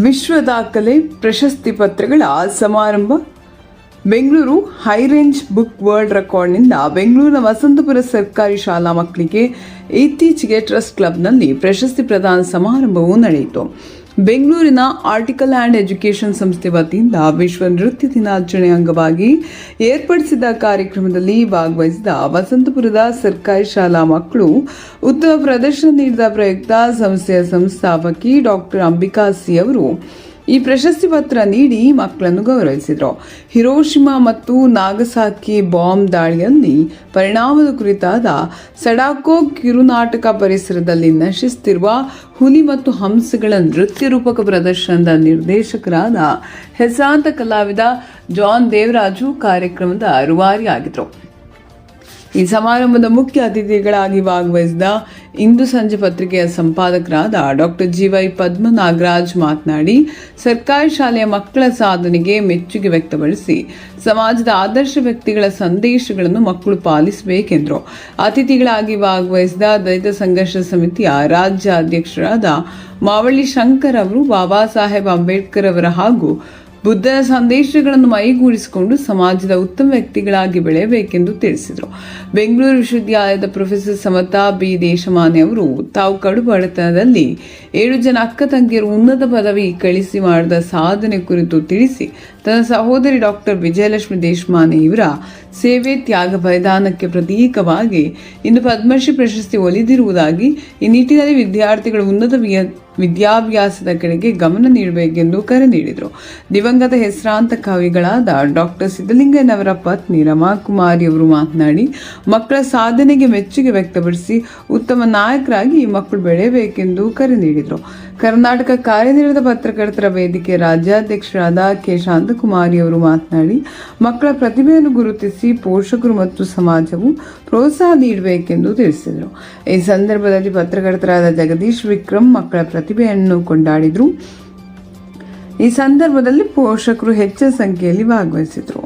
ವಿಶ್ವ ದಾಖಲೆ ಪ್ರಶಸ್ತಿ ಪತ್ರಗಳ ಸಮಾರಂಭ. Bengaluru High Range Book World ರೆಕಾರ್ಡ್ನಿಂದ ಬೆಂಗಳೂರಿನ ವಸಂತಪುರ ಸರ್ಕಾರಿ ಶಾಲಾ ಮಕ್ಕಳಿಗೆ ಇತ್ತೀಚೆಗೆ ಟ್ರಸ್ಟ್ ಕ್ಲಬ್ನಲ್ಲಿ ಪ್ರಶಸ್ತಿ ಪ್ರದಾನ ಸಮಾರಂಭವು ನಡೆಯಿತು. ಬೆಂಗಳೂರಿನ ಆರ್ಟಿಕಲ್ ಆ್ಯಂಡ್ ಎಜುಕೇಷನ್ ಸಂಸ್ಥೆ ವತಿಯಿಂದ ವಿಶ್ವ ನೃತ್ಯ ದಿನಾಚರಣೆ ಅಂಗವಾಗಿ ಏರ್ಪಡಿಸಿದ ಕಾರ್ಯಕ್ರಮದಲ್ಲಿ ಭಾಗವಹಿಸಿದ ವಸಂತಪುರದ ಸರ್ಕಾರಿ ಶಾಲಾ ಮಕ್ಕಳು ಉತ್ತಮ ಪ್ರದರ್ಶನ ನೀಡಿದ ಪ್ರಯುಕ್ತ ಸಂಸ್ಥೆಯ ಸಂಸ್ಥಾಪಕಿ ಡಾಕ್ಟರ್ ಅಂಬಿಕಾ ಸಿ ಅವರು ಈ ಪ್ರಶಸ್ತಿ ಪತ್ರ ನೀಡಿ ಮಕ್ಕಳನ್ನು ಗೌರವಿಸಿದರು. ಹಿರೋಶಿಮಾ ಮತ್ತು ನಾಗಸಾಕಿ ಬಾಂಬ್ ದಾಳಿಯಲ್ಲಿ ಪರಿಣಾಮದ ಕುರಿತಾದ ಸಡಾಕೋ ಕಿರುನಾಟಕ ಪರಿಸರದಲ್ಲಿ ನಶಿಸುತ್ತಿರುವ ಹುಲಿ ಮತ್ತು ಹಂಸಗಳ ನೃತ್ಯ ರೂಪಕ ಪ್ರದರ್ಶನದ ನಿರ್ದೇಶಕರಾದ ಹೆಸಾಂತ ಕಲಾವಿದ ಜಾನ್ ದೇವರಾಜು ಕಾರ್ಯಕ್ರಮದ ರೂವಾರಿಯಾಗಿದ್ದರು ಈ ಸಮಾರಂಭದ ಮುಖ್ಯ ಅತಿಥಿಗಳಾಗಿ ಭಾಗವಹಿಸಿದ ಇಂದು ಸಂಜೆ ಪತ್ರಿಕೆಯ ಸಂಪಾದಕರಾದ ಡಾಕ್ಟರ್ ಜಿವೈ ಪದ್ಮ ನಾಗರಾಜ್ ಮಾತನಾಡಿ, ಸರ್ಕಾರಿ ಶಾಲೆಯ ಮಕ್ಕಳ ಸಾಧನೆಗೆ ಮೆಚ್ಚುಗೆ ವ್ಯಕ್ತಪಡಿಸಿ, ಸಮಾಜದ ಆದರ್ಶ ವ್ಯಕ್ತಿಗಳ ಸಂದೇಶಗಳನ್ನು ಮಕ್ಕಳು ಪಾಲಿಸಬೇಕೆಂದರು. ಅತಿಥಿಗಳಾಗಿ ಭಾಗವಹಿಸಿದ ದಲಿತ ಸಂಘರ್ಷ ಸಮಿತಿಯ ರಾಜ್ಯ ಅಧ್ಯಕ್ಷರಾದ ಮಾವಳ್ಳಿ ಶಂಕರ್ ಅವರು, ಬಾಬಾ ಸಾಹೇಬ್ ಅಂಬೇಡ್ಕರ್ ಅವರ ಹಾಗೂ ಬುದ್ಧನ ಸಂದೇಶಗಳನ್ನು ಮೈಗೂಡಿಸಿಕೊಂಡು ಸಮಾಜದ ಉತ್ತಮ ವ್ಯಕ್ತಿಗಳಾಗಿ ಬೆಳೆಯಬೇಕೆಂದು ತಿಳಿಸಿದರು. ಬೆಂಗಳೂರು ವಿಶ್ವವಿದ್ಯಾಲಯದ ಪ್ರೊಫೆಸರ್ ಸಮತಾ ಬಿ. ದೇಶಮಾನೆ ಅವರು, ತಾವು ಕಡು ಬಡತನದಲ್ಲಿ ಏಳು ಜನ ಅಕ್ಕ ತಂಗಿಯರು ಉನ್ನತ ಪದವಿ ಕಳಿಸಿ ಮಾಡಿದ ಸಾಧನೆ ಕುರಿತು ತಿಳಿಸಿ ತನ್ನ ಸಹೋದರಿ ಡಾಕ್ಟರ್ ವಿಜಯಲಕ್ಷ್ಮಿ ದೇಶಮಾನೆ ಇವರ ಸೇವೆ ತ್ಯಾಗ ಬಲಿದಾನಕ್ಕೆ ಪ್ರತೀಕವಾಗಿ ಇಂದು ಪದ್ಮಶ್ರೀ ಪ್ರಶಸ್ತಿ ಒಲಿದಿರುವುದಾಗಿ ಈ ನಿಟ್ಟಿನಲ್ಲಿ ವಿದ್ಯಾರ್ಥಿಗಳು ಉನ್ನತ ವಿದ್ಯಾಭ್ಯಾಸದ ಕಡೆಗೆ ಗಮನ ನೀಡಬೇಕೆಂದು ಕರೆ ನೀಡಿದರು. ದಿವಂಗತ ಹೆಸರಾಂತ ಕವಿಗಳಾದ ಡಾಕ್ಟರ್ ಸಿದ್ದಲಿಂಗಯ್ಯನವರ ಪತ್ನಿ ರಮಾಕುಮಾರಿ ಅವರು ಮಾತನಾಡಿ, ಮಕ್ಕಳ ಸಾಧನೆಗೆ ಮೆಚ್ಚುಗೆ ವ್ಯಕ್ತಪಡಿಸಿ ಉತ್ತಮ ನಾಯಕರಾಗಿ ಮಕ್ಕಳು ಬೆಳೆಯಬೇಕೆಂದು ಕರೆ ನೀಡಿದರು. ಕರ್ನಾಟಕ ಕಾರ್ಯನಿರತ ಪತ್ರಕರ್ತರ ವೇದಿಕೆ ರಾಜ್ಯಾಧ್ಯಕ್ಷರಾದ ಕೆ ಶಾಂತಕುಮಾರಿ ಅವರು ಮಾತನಾಡಿ, ಮಕ್ಕಳ ಪ್ರತಿಭೆಯನ್ನು ಗುರುತಿಸಿ ಪೋಷಕರು ಮತ್ತು ಸಮಾಜವು ಪ್ರೋತ್ಸಾಹ ನೀಡಬೇಕೆಂದು ತಿಳಿಸಿದರು. ಈ ಸಂದರ್ಭದಲ್ಲಿ ಪತ್ರಕರ್ತರಾದ ಜಗದೀಶ್ ವಿಕ್ರಮ್ ಮಕ್ಕಳ ಪ್ರತಿಭೆಯನ್ನು ಕೊಂಡಾಡಿದರು. ಈ ಸಂದರ್ಭದಲ್ಲಿ ಪೋಷಕರು ಹೆಚ್ಚಿನ ಸಂಖ್ಯೆಯಲ್ಲಿ ಭಾಗವಹಿಸಿದರು.